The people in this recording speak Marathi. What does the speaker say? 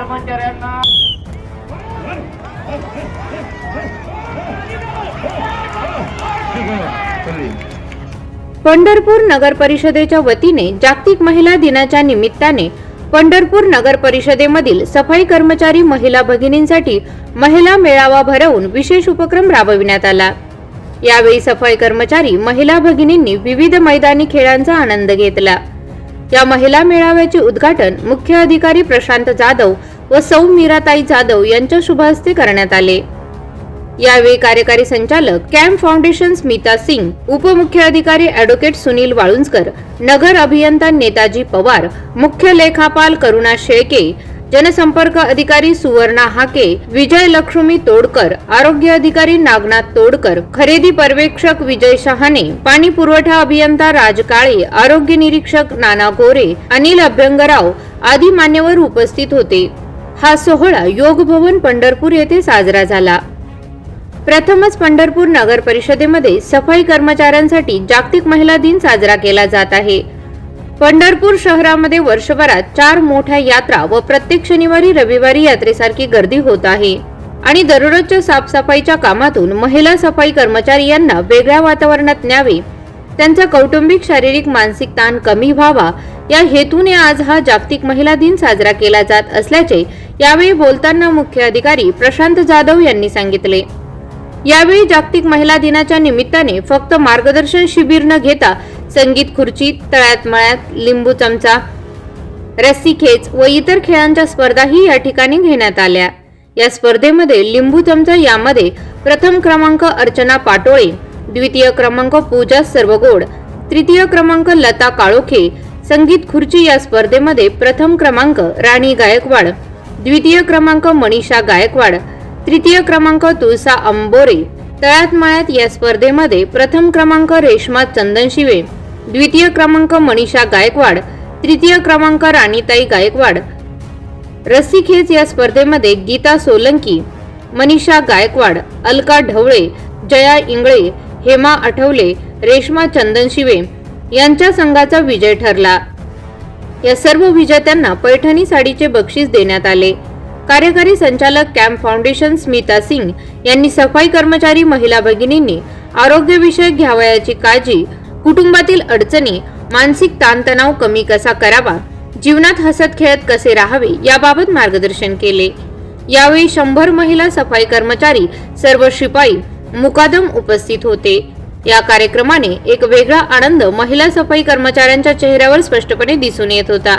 कर्मचाऱ्यांना पंढरपूर नगर परिषदेच्या वतीने जागतिक महिला दिनाच्या निमित्ताने पंढरपूर नगर परिषदेमधील सफाई कर्मचारी महिला भगिनींसाठी महिला मेळावा भरवून विशेष उपक्रम राबविण्यात आला. यावेळी सफाई कर्मचारी महिला भगिनींनी विविध मैदानी खेळांचा आनंद घेतला. या महिला मेळाव्याचे उद्घाटन मुख्य अधिकारी प्रशांत जाधव व सौ मीराताई जाधव यांच्या शुभहस्ते करण्यात आले. यावेळी कार्यकारी संचालक कॅम्प फाउंडेशन स्मिता सिंग उपमुख्य अधिकारी ॲडव्होकेट सुनील वाळुंजकर नगर अभियंता नेताजी पवार मुख्य लेखापाल करुणा शेळके जनसंपर्क अधिकारी सुवर्णा हाके विजय लक्ष्मी तोडकर आरोग्य अधिकारी नागनाथ तोडकर खरेदी पर्यवेक्षक विजय शहाणे पाणी पुरवठा अभियंता राज काळे आरोग्य निरीक्षक नाना गोरे अनिल अभ्यंगराव आदी मान्यवर उपस्थित होते. हा सोहळा योग भवन पंढरपूर येथे साजरा झाला. प्रथमच पंढरपूर नगर परिषदेमध्ये सफाई कर्मचाऱ्यांसाठी जागतिक महिला दिन साजरा केला जात आहे. पंढरपूर शहरामध्ये वर्षभरात चार मोठ्या यात्रा व प्रत्येक शनिवारी रविवारी यात्रेसारखी गर्दी होत आहे. आणि दररोजच्या साफसफाईच्या कामातून महिला सफाई कर्मचारी यांना वेगळ्या वातावरणात न्यावे. त्यांचा कौटुंबिक शारीरिक मानसिक ताण कमी व्हावा. या हेतूने आज हा जागतिक महिला दिन साजरा केला जात असल्याचे यावेळी बोलताना मुख्य अधिकारी प्रशांत जाधव यांनी सांगितले. यावेळी जागतिक महिला दिनाच्या निमित्ताने फक्त मार्गदर्शन शिबिर न घेता संगीत खुर्ची तळ्यात मळ्यात लिंबू चमचा रस्सी खेच व इतर खेळांच्या स्पर्धाही या ठिकाणी घेण्यात आल्या. या स्पर्धेमध्ये लिंबू चमचा यामध्ये प्रथम क्रमांक अर्चना पाटोळे द्वितीय क्रमांक पूजा सर्वगोड तृतीय क्रमांक लता काळोखे संगीत खुर्ची या स्पर्धेमध्ये प्रथम क्रमांक राणी गायकवाड द्वितीय क्रमांक मनीषा गायकवाड तृतीय क्रमांक तुळसा अंबोरे. तळ्यात माळ्यात या स्पर्धेमध्ये प्रथम क्रमांक रेश्मा चंदनशिवे द्वितीय क्रमांक मनीषा गायकवाड तृतीय क्रमांक राणीताई गायकवाड. रस्सी खेच या स्पर्धेमध्ये गीता सोलंकी मनीषा गायकवाड अलका ढवळे जया इंगळे हेमा आठवले रेश्मा चंदनशिवे यांच्या संघाचा विजय ठरला. या सर्व विजेत्यांना पैठणी साडीचे बक्षीस देण्यात आले. कार्यकारी संचालक कॅम्प फाउंडेशन स्मिता सिंग यांनी सफाई कर्मचारी महिला भगिनींनी आरोग्यविषयक घ्यावयाची काळजी कुटुंबातील अडचणी मानसिक ताणतणाव कमी कसा करावा जीवनात हसत खेळत कसे राहावे याबाबत मार्गदर्शन केले. यावेळी शंभर महिला सफाई कर्मचारी सर्व शिपाई मुकादम उपस्थित होते. या कार्यक्रमाने एक वेगळा आनंद महिला सफाई कर्मचाऱ्यांच्या चेहऱ्यावर स्पष्टपणे दिसून येत होता.